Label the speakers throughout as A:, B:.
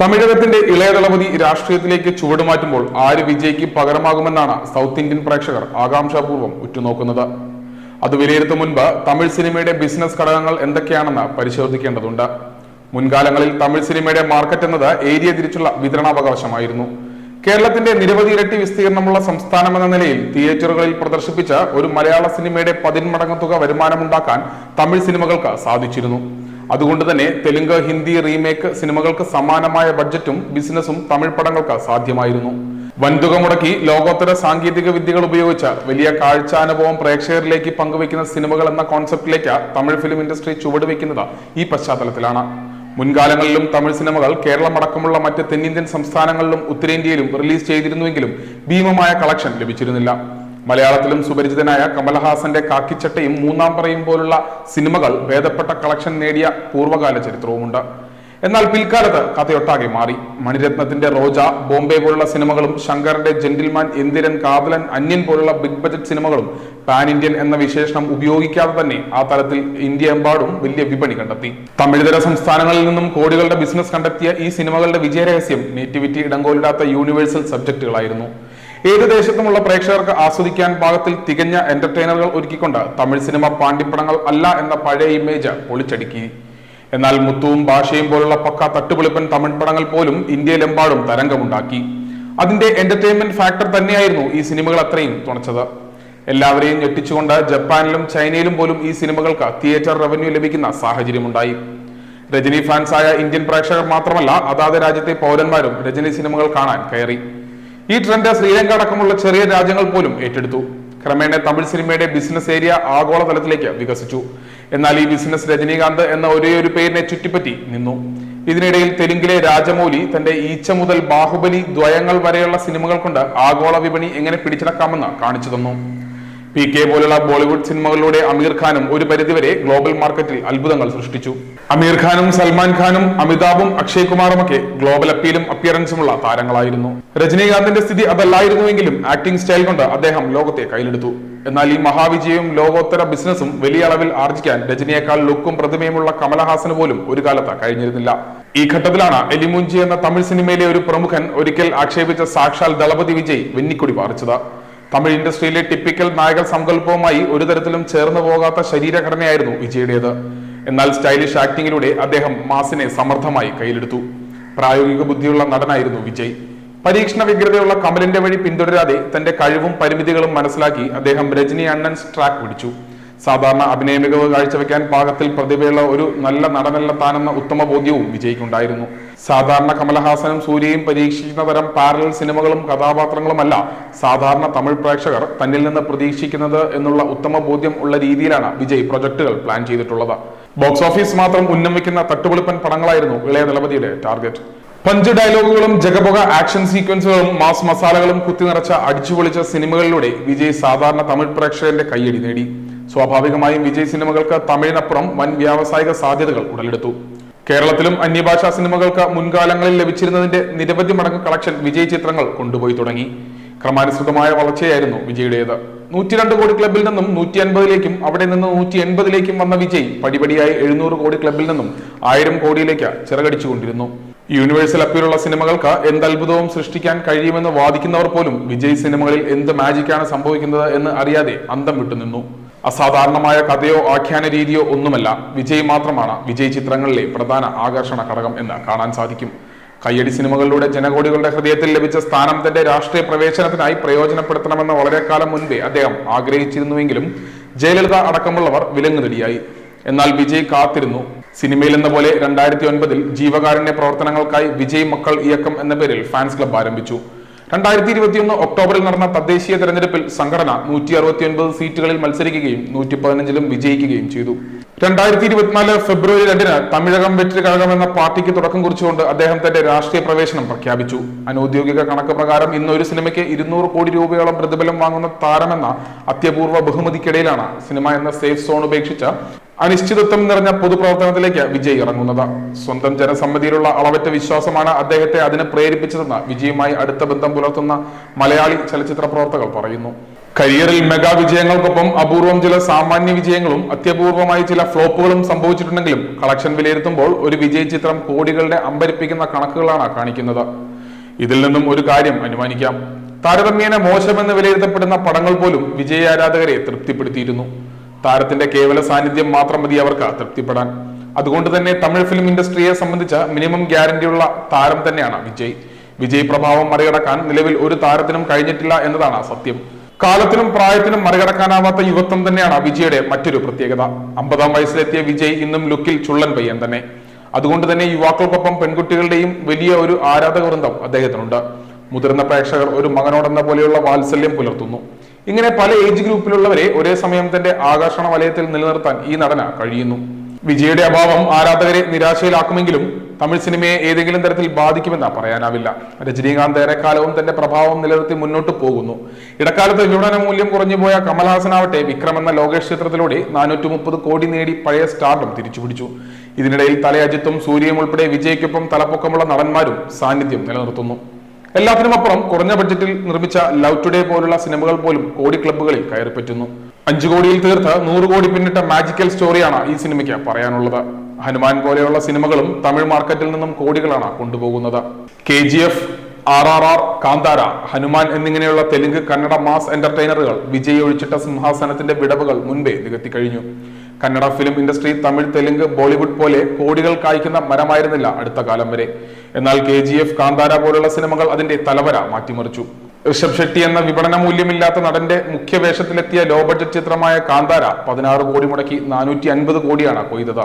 A: തമിഴകത്തിന്റെ ഇളയദളപതി രാഷ്ട്രീയത്തിലേക്ക് ചുവടുമാറ്റുമ്പോൾ ആര് വിജയ്ക്ക് പകരമാകുമെന്നാണ് south Indian പ്രേക്ഷകർ ആകാംക്ഷാപൂർവം ഉറ്റുനോക്കുന്നത്. അത് വിലയിരുത്തും മുൻപ് തമിഴ് സിനിമയുടെ ബിസിനസ് ഘടകങ്ങൾ എന്തൊക്കെയാണെന്ന് പരിശോധിക്കേണ്ടതുണ്ട്. മുൻകാലങ്ങളിൽ തമിഴ് സിനിമയുടെ മാർക്കറ്റ് എന്നത് ഏരിയ തിരിച്ചുള്ള വിതരണാവകാശമായിരുന്നു. കേരളത്തിന്റെ നിരവധി ഇരട്ടി വിസ്തീർണമുള്ള സംസ്ഥാനം എന്ന നിലയിൽ തിയേറ്ററുകളിൽ പ്രദർശിപ്പിച്ച ഒരു മലയാള സിനിമയുടെ പതിന്മടങ്ങ് തുക വരുമാനമുണ്ടാക്കാൻ തമിഴ് സിനിമകൾക്ക് സാധിച്ചിരുന്നു. അതുകൊണ്ട് തന്നെ തെലുങ്ക് ഹിന്ദി റീമേക്ക് സിനിമകൾക്ക് സമാനമായ ബഡ്ജറ്റും ബിസിനസ്സും തമിഴ് പടങ്ങൾക്ക് സാധ്യമായിരുന്നു. വൻതുക മുടക്കി ലോകോത്തര സാങ്കേതിക വിദ്യകൾ ഉപയോഗിച്ച വലിയ കാഴ്ചാനുഭവം പ്രേക്ഷകരിലേക്ക് പങ്കുവെക്കുന്ന സിനിമകൾ എന്ന കോൺസെപ്റ്റിലേക്ക് തമിഴ് ഫിലിം ഇൻഡസ്ട്രി ചുവടുവെക്കുന്നത് ഈ പശ്ചാത്തലത്തിലാണ്. മുൻകാലങ്ങളിലും തമിഴ് സിനിമകൾ കേരളം അടക്കമുള്ള മറ്റ് തെന്നിന്ത്യൻ സംസ്ഥാനങ്ങളിലും ഉത്തരേന്ത്യയിലും റിലീസ് ചെയ്തിരുന്നുവെങ്കിലും ഭീമമായ കളക്ഷൻ ലഭിച്ചിരുന്നില്ല. മലയാളത്തിലും സുപരിചിതനായ കമലഹാസന്റെ കാക്കിച്ചട്ടയും മൂന്നാം പറയും പോലുള്ള സിനിമകൾ ഭേദപ്പെട്ട കളക്ഷൻ നേടിയ പൂർവകാല ചരിത്രവുമുണ്ട്. എന്നാൽ പിൽക്കാലത്ത് കഥയൊട്ടാകെ മാറി. മണിരത്നത്തിന്റെ റോജ ബോംബെ പോലുള്ള സിനിമകളും ശങ്കറിന്റെ ജെന്റിൽമാൻ എന്തിരൻ കാതലൻ അന്യൻ പോലുള്ള ബിഗ് ബജറ്റ് സിനിമകളും പാൻ ഇന്ത്യൻ എന്ന വിശേഷണം ഉപയോഗിക്കാതെ തന്നെ ആ തലത്തിൽ ഇന്ത്യ എമ്പാടും വലിയ വിപണി കണ്ടെത്തി. തമിഴ്തര സംസ്ഥാനങ്ങളിൽ നിന്നും കോടികളുടെ ബിസിനസ് കണ്ടെത്തിയ ഈ സിനിമകളുടെ വിജയരഹസ്യം നേറ്റിവിറ്റി ഇടങ്കോലിടാത്ത യൂണിവേഴ്സൽ സബ്ജക്റ്റുകളായിരുന്നു. ഏത് ദേശത്തുമുള്ള പ്രേക്ഷകർക്ക് ആസ്വദിക്കാൻ പാകത്തിൽ തികഞ്ഞ എന്റർടൈനറുകൾ ഒരുക്കിക്കൊണ്ട് തമിഴ് സിനിമ പാണ്ഡിപ്പടങ്ങൾ അല്ല എന്ന പഴയ ഇമേജ് പൊളിച്ചടുക്കി. എന്നാൽ മുത്തുവും ഭാഷയും പോലുള്ള പക്ക തട്ടുപൊളിപ്പൻ തമിഴ് പടങ്ങൾ പോലും ഇന്ത്യയിലെമ്പാടും തരംഗമുണ്ടാക്കി. അതിന്റെ എന്റർടൈൻമെന്റ് ഫാക്ടർ തന്നെയായിരുന്നു ഈ സിനിമകൾ അത്രയും തുണച്ചത്. എല്ലാവരെയും ഞെട്ടിച്ചുകൊണ്ട് ജപ്പാനിലും ചൈനയിലും പോലും ഈ സിനിമകൾക്ക് തിയേറ്റർ റവന്യൂ ലഭിക്കുന്ന സാഹചര്യമുണ്ടായി. രജനി ഫാൻസായ ഇന്ത്യൻ പ്രേക്ഷകർ മാത്രമല്ല അതാത് രാജ്യത്തെ പൗരന്മാരും രജനി സിനിമകൾ കാണാൻ കയറി. ഈ ട്രെൻഡ് ശ്രീലങ്ക അടക്കമുള്ള ചെറിയ രാജ്യങ്ങൾ പോലും ഏറ്റെടുത്തു. ക്രമേണ തമിഴ് സിനിമയുടെ ബിസിനസ് ഏരിയ ആഗോളതലത്തിലേക്ക് വികസിച്ചു. എന്നാൽ ഈ ബിസിനസ് രജനീകാന്ത് എന്ന ഒരേ ഒരു പേരിനെ ചുറ്റിപ്പറ്റി നിന്നു. ഇതിനിടയിൽ തെലുങ്കിലെ രാജമൗലി തന്റെ ഈച്ച മുതൽ ബാഹുബലി ദ്വയങ്ങൾ വരെയുള്ള സിനിമകൾ കൊണ്ട് ആഗോള വിപണി എങ്ങനെ പിടിച്ചെടുക്കാമെന്ന് കാണിച്ചു തന്നു. പി കെ പോലുള്ള ബോളിവുഡ് സിനിമകളിലൂടെ അമീർ ഖാനും ഒരു പരിധിവരെ ഗ്ലോബൽ മാർക്കറ്റിൽ അത്ഭുതങ്ങൾ സൃഷ്ടിച്ചു. അമീർ ഖാനും സൽമാൻ ഖാനും അമിതാഭും അക്ഷയ് കുമാറുമൊക്കെ ഗ്ലോബൽ അപ്പീലും അപ്പിയറൻസുമുള്ള താരങ്ങളായിരുന്നു. രജനീകാന്തിന്റെ സ്ഥിതി അതല്ലായിരുന്നുവെങ്കിലും ആക്ടിംഗ് സ്റ്റൈൽ കൊണ്ട് അദ്ദേഹം ലോകത്തെ കയ്യിലെടുത്തു. എന്നാൽ ഈ മഹാവിജയവും ലോകോത്തര ബിസിനസ്സും വലിയ അളവിൽ ആർജിക്കാൻ രജനിയേക്കാൾ ലുക്കും പ്രതിമയുമുള്ള കമലഹാസന് പോലും ഒരു കാലത്ത് കഴിഞ്ഞിരുന്നില്ല. ഈ ഘട്ടത്തിലാണ് എലിമുഞ്ചി എന്ന തമിഴ് സിനിമയിലെ ഒരു പ്രമുഖൻ ഒരിക്കൽ ആക്ഷേപിച്ച സാക്ഷാൽ ദളപതി വിജയ് വെന്നിക്കൊടി പാറിച്ചത്. തമിഴ് ഇൻഡസ്ട്രിയിലെ ടിപ്പിക്കൽ നായക സങ്കല്പവുമായി ഒരു തരത്തിലും ചേർന്നു പോകാത്ത ശരീരഘടനയായിരുന്നു വിജയുടേത്. എന്നാൽ സ്റ്റൈലിഷ് ആക്ടിങ്ങിലൂടെ അദ്ദേഹം മാസിനെ സമർത്ഥമായി കയ്യിലെടുത്തു. പ്രായോഗിക ബുദ്ധിയുള്ള നടനായിരുന്നു വിജയ്. പരീക്ഷണ വ്യഗ്രതയുള്ള കമലിന്റെ വഴി പിന്തുടരാതെ തന്റെ കഴിവും പരിമിതികളും മനസ്സിലാക്കി അദ്ദേഹം രജനി അണ്ണൻസ് ട്രാക്ക് പിടിച്ചു. സാധാരണ അഭിനയ മികവ് കാഴ്ചവെക്കാൻ പാകത്തിൽ പ്രതിഭയുള്ള ഒരു നല്ല നടനല്ല ഉത്തമ ബോധ്യവും വിജയ്ക്കുണ്ടായിരുന്നു. സാധാരണ കമലഹാസനും സൂര്യയും പരീക്ഷിക്കുന്ന തരം പാരലൽ സിനിമകളും കഥാപാത്രങ്ങളുമല്ല സാധാരണ തമിഴ് പ്രേക്ഷകർ തന്നിൽ നിന്ന് പ്രതീക്ഷിക്കുന്നത് എന്നുള്ള ഉത്തമ ബോധ്യം ഉള്ള രീതിയിലാണ് വിജയ് പ്രൊജക്ടുകൾ പ്ലാൻ ചെയ്തിട്ടുള്ളത്. ബോക്സ് ഓഫീസ് മാത്രം ഉന്നം വയ്ക്കുന്ന തട്ടുപൊളിപ്പൻ പടങ്ങളായിരുന്നു ഇളയ ദളപതിയുടെ ടാർഗറ്റ്. പഞ്ച് ഡയലോഗുകളും ജഗപുക ആക്ഷൻ സീക്വൻസുകളും മാസ് മസാലകളും കുത്തി നിറച്ച അടിച്ചുപൊളിച്ച സിനിമകളിലൂടെ വിജയ് സാധാരണ തമിഴ് പ്രേക്ഷകന്റെ കയ്യടി നേടി. സ്വാഭാവികമായും വിജയ് സിനിമകൾക്ക് തമിഴിനപ്പുറം വൻ വ്യാവസായിക സാധ്യതകൾ ഉടലെടുത്തു. കേരളത്തിലും അന്യഭാഷാ സിനിമകൾക്ക് മുൻകാലങ്ങളിൽ ലഭിച്ചിരുന്നതിന്റെ നിരവധി മടങ്ങ് കളക്ഷൻ വിജയ് ചിത്രങ്ങൾ കൊണ്ടുപോയി തുടങ്ങി. ക്രമാനുസൃതമായ വളർച്ചയായിരുന്നു വിജയുടേത് നൂറ്റി രണ്ട് കോടി ക്ലബിൽ നിന്നും നൂറ്റി അൻപതിലേക്കും അവിടെ നിന്ന് നൂറ്റി എൺപതിലേക്കും വന്ന വിജയ് പടിപടിയായി എഴുന്നൂറ് കോടി ക്ലബിൽ നിന്നും ആയിരം കോടിയിലേക്ക് ചിറകടിച്ചുകൊണ്ടിരുന്നു. യൂണിവേഴ്സൽ അപ്പീലുള്ള സിനിമകൾക്ക് എന്ത് അത്ഭുതവും സൃഷ്ടിക്കാൻ കഴിയുമെന്ന് വാദിക്കുന്നവർ പോലും വിജയ് സിനിമകളിൽ എന്ത് മാജിക്കാണ് സംഭവിക്കുന്നത് എന്ന് അറിയാതെ അന്തം വിട്ടുനിന്നു. അസാധാരണമായ കഥയോ ആഖ്യാന രീതിയോ ഒന്നുമല്ല. വിജയ് മാത്രമാണ് വിജയ് ചിത്രങ്ങളിലെ പ്രധാന ആകർഷണ ഘടകം എന്ന് കാണാൻ സാധിക്കും. കയ്യടി സിനിമകളിലൂടെ ജനകോടികളുടെ ഹൃദയത്തിൽ ലഭിച്ച സ്ഥാനം തന്റെ രാഷ്ട്രീയ പ്രവേശനത്തിനായി പ്രയോജനപ്പെടുത്തണമെന്ന് വളരെ കാലം മുൻപേ അദ്ദേഹം ആഗ്രഹിച്ചിരുന്നുവെങ്കിലും ജയലളിത അടക്കമുള്ളവർ വിലങ്ങുതടിയായി എന്നാൽ വിജയ് കാത്തിരുന്നു. സിനിമയിൽ എന്ന പോലെ രണ്ടായിരത്തി ഒൻപതിൽ ജീവകാരുണ്യ പ്രവർത്തനങ്ങൾക്കായി വിജയ് മക്കൾ ഇയക്കം എന്ന പേരിൽ ഫാൻസ് ക്ലബ് ആരംഭിച്ചു. രണ്ടായിരത്തി ഇരുപത്തിയൊന്ന് ഒക്ടോബറിൽ നടന്ന തദ്ദേശീയ തെരഞ്ഞെടുപ്പിൽ സംഘടന നൂറ്റി അറുപത്തി ഒൻപത് സീറ്റുകളിൽ മത്സരിക്കുകയും നൂറ്റി പതിനഞ്ചിലും വിജയിക്കുകയും ചെയ്തു. രണ്ടായിരത്തി ഇരുപത്തിനാല് ഫെബ്രുവരി രണ്ടിന് തമിഴകം വെറ്റ് കഴകം എന്ന പാർട്ടിക്ക് തുടക്കം കുറിച്ചുകൊണ്ട് അദ്ദേഹം തന്റെ രാഷ്ട്രീയ പ്രവേശനം പ്രഖ്യാപിച്ചു. അനൌദ്യോഗിക കണക്ക് പ്രകാരം ഇന്ന് ഒരു സിനിമയ്ക്ക് ഇരുന്നൂറ് കോടി രൂപയോളം പ്രതിഫലം വാങ്ങുന്ന താരമെന്ന അത്യപൂർവ ബഹുമതിക്കിടയിലാണ് സിനിമ എന്ന സേഫ് സോൺ ഉപേക്ഷിച്ച അനിശ്ചിതത്വം നിറഞ്ഞ പൊതുപ്രവർത്തനത്തിലേക്ക് വിജയ് ഇറങ്ങുന്നത്. സ്വന്തം ജനസമ്മതിയിലുള്ള അളവറ്റ വിശ്വാസമാണ് അദ്ദേഹത്തെ അതിനെ പ്രേരിപ്പിച്ചതെന്ന് വിജയുമായി അടുത്ത ബന്ധം പുലർത്തുന്ന മലയാളി ചലച്ചിത്ര പ്രവർത്തകർ പറയുന്നു. കരിയറിൽ മെഗാ വിജയങ്ങൾക്കൊപ്പം അപൂർവം ചില സാമാന്യ വിജയങ്ങളും അത്യപൂർവമായി ചില ഫ്ലോപ്പുകളും സംഭവിച്ചിട്ടുണ്ടെങ്കിലും കളക്ഷൻ വിലയിരുത്തുമ്പോൾ ഒരു വിജയ ചിത്രം കോടികളുടെ അമ്പരിപ്പിക്കുന്ന കണക്കുകളാണ് കാണിക്കുന്നത്. ഇതിൽ നിന്നും ഒരു കാര്യം അനുമാനിക്കാം. താരതമ്യേന മോശമെന്ന് വിലയിരുത്തപ്പെടുന്ന പടങ്ങൾ പോലും വിജയ ആരാധകരെ തൃപ്തിപ്പെടുത്തിയിരുന്നു. താരത്തിന്റെ കേവല സാന്നിധ്യം മാത്രം മതി അവർക്ക് തൃപ്തിപ്പെടാൻ. അതുകൊണ്ട് തന്നെ തമിഴ് ഫിലിം ഇൻഡസ്ട്രിയെ സംബന്ധിച്ച മിനിമം ഗ്യാരണ്ടിയുള്ള താരം തന്നെയാണ് വിജയ്. വിജയ് പ്രഭാവം മറികടക്കാൻ നിലവിൽ ഒരു താരത്തിനും കഴിഞ്ഞിട്ടില്ല എന്നതാണ് സത്യം. കാലത്തിനും പ്രായത്തിനും മറികടക്കാനാവാത്ത യുവത്വം തന്നെയാണ് വിജയുടെ മറ്റൊരു പ്രത്യേകത. അമ്പതാം വയസ്സിലെത്തിയ വിജയ് ഇന്നും ലുക്കിൽ ചുള്ളൻ പയ്യൻ തന്നെ. അതുകൊണ്ട് തന്നെ യുവാക്കൾക്കൊപ്പം പെൺകുട്ടികളുടെയും വലിയ ഒരു ആരാധക വൃന്ദം അദ്ദേഹത്തിനുണ്ട്. മുതിർന്ന പ്രേക്ഷകർ ഒരു മകനോടെന്ന പോലെയുള്ള വാത്സല്യം പുലർത്തുന്നു. ഇങ്ങനെ പല ഏജ് ഗ്രൂപ്പിലുള്ളവരെ ഒരേ സമയം തന്റെ ആകർഷണ വലയത്തിൽ നിലനിർത്താൻ ഈ നടന കഴിയുന്നു. വിജയുടെ അഭാവം ആരാധകരെ നിരാശയിലാക്കുമെങ്കിലും തമിഴ് സിനിമയെ ഏതെങ്കിലും തരത്തിൽ ബാധിക്കുമെന്ന് പറയാനാവില്ല. രജനീകാന്ത് ഏറെക്കാലവും തന്റെ പ്രഭാവം നിലനിർത്തി മുന്നോട്ട് പോകുന്നു. ഇടക്കാലത്ത് വിപണന മൂല്യം കുറഞ്ഞുപോയ കമൽഹാസനാവട്ടെ വിക്രം എന്ന ലോകേഷ് ചിത്രത്തിലൂടെ നാനൂറ്റി മുപ്പത് കോടി നേടി പഴയ സ്റ്റാർഡം തിരിച്ചുപിടിച്ചു. ഇതിനിടയിൽ തലയജിത്തും സൂര്യയും ഉൾപ്പെടെ വിജയ്ക്കൊപ്പം തലപ്പൊക്കമുള്ള നടന്മാരും സാന്നിധ്യം നിലനിർത്തുന്നു. എല്ലാത്തിനുമപ്പുറം കുറഞ്ഞ ബഡ്ജറ്റിൽ നിർമ്മിച്ച ലവ് ടുഡേ പോലുള്ള സിനിമകൾ പോലും കോടി ക്ലബ്ബുകളിൽ കയറിപ്പറ്റുന്നു. അഞ്ചു കോടിയിൽ തീർത്ത് നൂറ് കോടി പിന്നിട്ട മാജിക്കൽ സ്റ്റോറിയാണ് ഈ സിനിമയ്ക്ക് പറയാനുള്ളത്. ഹനുമാൻ പോലെയുള്ള സിനിമകളും തമിഴ് മാർക്കറ്റിൽ നിന്നും കോടികളാണ് കൊണ്ടുപോകുന്നത്. K G F R R R Kantara Hanuman എന്നിങ്ങനെയുള്ള തെലുങ്ക് കന്നഡ മാസ് എന്റർടൈനറുകൾ വിജയ് ഒഴിച്ചിട്ട സിംഹാസനത്തിന്റെ വിടവുകൾ മുൻപേ നികത്തി കഴിഞ്ഞു Kannada film industry Tamil Telugu Bollywood പോലെ കോടികൾ കായ്ക്കുന്ന മരമായിരുന്നില്ല അടുത്ത കാലം വരെ. എന്നാൽ കെ ജി എഫ് കാന്താര പോലുള്ള സിനിമകൾ അതിന്റെ തലവര മാറ്റിമറിച്ചു. ഋഷഭ് ഷെട്ടി എന്ന വിപണന മൂല്യമില്ലാത്ത നടന്റെ മുഖ്യ വേഷത്തിലെത്തിയ ലോ ബഡ്ജറ്റ് ചിത്രമായ കാന്താര പതിനാറ് കോടി മുടക്കി നാനൂറ്റി അൻപത് കോടിയാണ് കൊയ്തത്.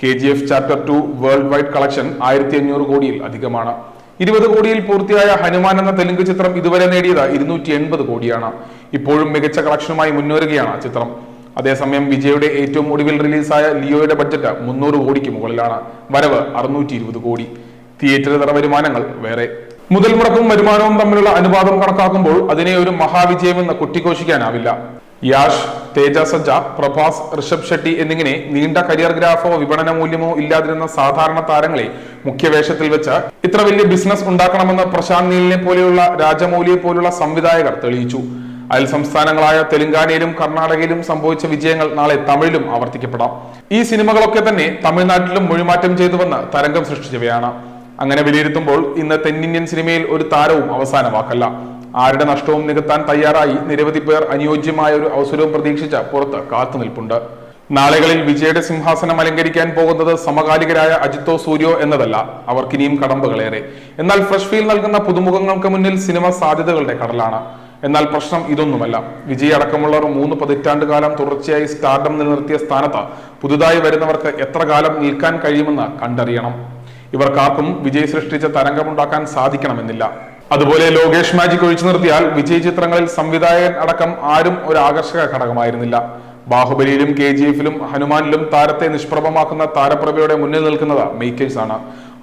A: K G F chapter two worldwide collection ആയിരത്തി അഞ്ഞൂറ് കോടിയിൽ അധികമാണ്. ഇരുപത് കോടിയിൽ പൂർത്തിയായ ഹനുമാൻ എന്ന തെലുങ്ക് ചിത്രം ഇതുവരെ നേടിയത് ഇരുന്നൂറ്റി എൺപത് കോടിയാണ്. ഇപ്പോഴും മികച്ച കളക്ഷനുമായി മുന്നേറുകയാണ് ചിത്രം. അതേസമയം വിജയുടെ ഏറ്റവും ഒടുവിൽ റിലീസായ ലിയോയുടെ ബഡ്ജറ്റ് മുന്നൂറ് കോടിക്ക് മുകളിലാണ്. വരവ് അറുന്നൂറ്റി കോടി. തിയേറ്റർ തറ വരുമാനങ്ങൾ വേറെ. മുതൽ മുടക്കും വരുമാനവും തമ്മിലുള്ള അനുപാതം കണക്കാക്കുമ്പോൾ അതിനെ ഒരു മഹാവിജയമെന്ന് കുട്ടിഘോഷിക്കാനാവില്ല യാഷ് തേജ സജ്ജ പ്രഭാസ് ഋഷഭ് ഷെട്ടി എന്നിങ്ങനെ നീണ്ട കരിയർ ഗ്രാഫോ വിപണന മൂല്യമോ ഇല്ലാതിരുന്ന സാധാരണ താരങ്ങളെ മുഖ്യവേഷത്തിൽ വെച്ച് ഇത്ര വലിയ ബിസിനസ് ഉണ്ടാക്കണമെന്ന് പ്രശാന്ത് നീലിനെ പോലെയുള്ള രാജമൗലിയെ പോലുള്ള സംവിധായകർ തെളിയിച്ചു. അയൽ സംസ്ഥാനങ്ങളായ തെലുങ്കാനയിലും കർണാടകയിലും സംഭവിച്ച വിജയങ്ങൾ നാളെ തമിഴിലും ആവർത്തിക്കപ്പെടാം. ഈ സിനിമകളൊക്കെ തന്നെ തമിഴ്നാട്ടിലും മൊഴിമാറ്റം ചെയ്തുവെന്ന് തരംഗം സൃഷ്ടിച്ചവയാണ്. അങ്ങനെ വിലയിരുത്തുമ്പോൾ ഇന്ന് തെന്നിന്ത്യൻ സിനിമയിൽ ഒരു താരവും അവസാന വാക്കല്ല ആരുടെ നഷ്ടവും നികത്താൻ തയ്യാറായി നിരവധി പേർ അനുയോജ്യമായ ഒരു അവസരവും പ്രതീക്ഷിച്ച പുറത്ത് കാത്തു നിൽപ്പുണ്ട്. നാളുകളിൽ വിജയുടെ സിംഹാസനം അലങ്കരിക്കാൻ പോകുന്നത് സമകാലികരായ അജിത്തോ സൂര്യോ എന്നതല്ല അവർക്കിനിയും കടമ്പകളേറെ. എന്നാൽ ഫ്രഷ് ഫീൽ നൽകുന്ന പുതുമുഖങ്ങൾക്ക് മുന്നിൽ സിനിമ സാധ്യതകളുടെ കടലാണ്. എന്നാൽ പ്രശ്നം ഇതൊന്നുമല്ല. വിജയ് അടക്കമുള്ളവർ മൂന്ന് പതിറ്റാണ്ട് കാലം തുടർച്ചയായി സ്റ്റാർഡം നിലനിർത്തിയ സ്ഥാനത്ത് പുതുതായി വരുന്നവർക്ക് എത്ര കാലം നിൽക്കാൻ കഴിയുമെന്ന് കണ്ടറിയണം. ഇവർക്കാർക്കും വിജയ് സൃഷ്ടിച്ച തരംഗമുണ്ടാക്കാൻ സാധിക്കണമെന്നില്ല. അതുപോലെ ലോകേഷ് മാജിക് ഒഴിച്ചു നിർത്തിയാൽ വിജയ് ചിത്രങ്ങളിൽ സംവിധായകൻ അടക്കം ആരും ഒരു ആകർഷക ഘടകമായിരുന്നില്ല. ബാഹുബലിയിലും കെ ജി എഫിലും ഹനുമാനിലും താരത്തെ നിഷ്പ്രഭമാക്കുന്ന താരപ്രഭയുടെ മുന്നിൽ നിൽക്കുന്നത് മേക്കേഴ്സ് ആണ്.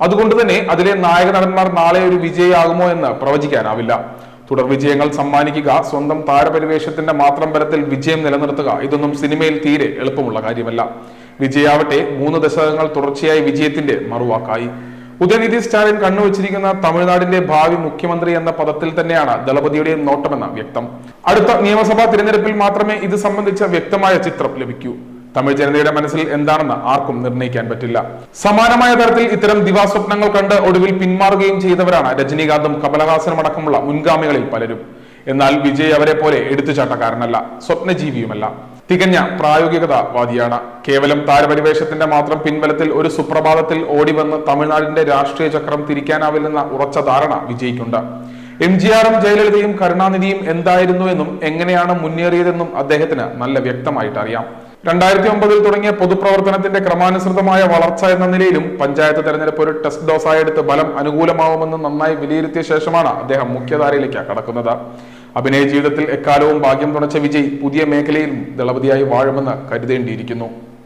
A: അതുകൊണ്ട് തന്നെ അതിലെ നായക നടന്മാർ നാളെ ഒരു വിജയിയാകുമോ എന്ന് പ്രവചിക്കാനാവില്ല. തുടർ വിജയങ്ങൾ സമ്മാനിക്കുക സ്വന്തം താരപരിവേഷത്തിന്റെ മാത്രം ബലത്തിൽ വിജയം നിലനിർത്തുക ഇതൊന്നും സിനിമയിൽ തീരെ എളുപ്പമുള്ള കാര്യമല്ല. വിജയാവട്ടെ. മൂന്ന് ദശകങ്ങൾ തുടർച്ചയായി വിജയത്തിന്റെ മറുവാക്കായി. ഉദയനിധി സ്റ്റാലിൻ കണ്ണുവച്ചിരിക്കുന്ന തമിഴ്നാടിന്റെ ഭാവി മുഖ്യമന്ത്രി എന്ന പദത്തിൽ തന്നെയാണ് ദളപതിയുടെ നോട്ടമെന്ന വ്യക്തം. അടുത്ത നിയമസഭാ തിരഞ്ഞെടുപ്പിൽ മാത്രമേ ഇത് സംബന്ധിച്ച വ്യക്തമായ ചിത്രം ലഭിക്കൂ. തമിഴ് ജനതയുടെ മനസ്സിൽ എന്താണെന്ന് ആർക്കും നിർണയിക്കാൻ പറ്റില്ല. സമാനമായ തരത്തിൽ ഇത്തരം ദിവാസ്വപ്നങ്ങൾ കണ്ട് ഒടുവിൽ പിന്മാറുകയും ചെയ്തവരാണ് രജനീകാന്തും കമലഹാസനും അടക്കമുള്ള മുൻഗാമികളിൽ പലരും. എന്നാൽ വിജയ് അവരെ പോലെ എടുത്തുചാട്ടക്കാരനല്ല സ്വപ്നജീവിയുമല്ല. തികഞ്ഞ പ്രായോഗികതാവാദിയാണ്. കേവലം താരപരിവേഷത്തിന്റെ മാത്രം പിൻബലത്തിൽ ഒരു സുപ്രഭാതത്തിൽ ഓടിവന്ന് തമിഴ്നാടിന്റെ രാഷ്ട്രീയ ചക്രം തിരിക്കാനാവില്ലെന്ന ഉറച്ച ധാരണ വിജയിക്കുണ്ട്. എം ജി ആറും ജയലളിതയും കരുണാനിധിയും എന്തായിരുന്നു എന്നും എങ്ങനെയാണ് മുന്നേറിയതെന്നും അദ്ദേഹത്തിന് നല്ല വ്യക്തമായിട്ട് അറിയാം. രണ്ടായിരത്തി ഒമ്പതിൽ തുടങ്ങിയ പൊതുപ്രവർത്തനത്തിന്റെ ക്രമാനുസൃതമായ വളർച്ച എന്ന നിലയിലും പഞ്ചായത്ത് തെരഞ്ഞെടുപ്പ് ഒരു ടെസ്റ്റ് ഡോസായെടുത്ത് ബലം അനുകൂലമാവുമെന്ന് നന്നായി വിലയിരുത്തിയ ശേഷമാണ് അദ്ദേഹം മുഖ്യധാരയിലേക്ക് കടക്കുന്നത്. അഭിനയ ജീവിതത്തിൽ എക്കാലവും ഭാഗ്യം തുണച്ച വിജയ് പുതിയ മേഖലയിലും ദളപതിയായി വാഴുമെന്ന് കരുതേണ്ടിയിരിക്കുന്നു.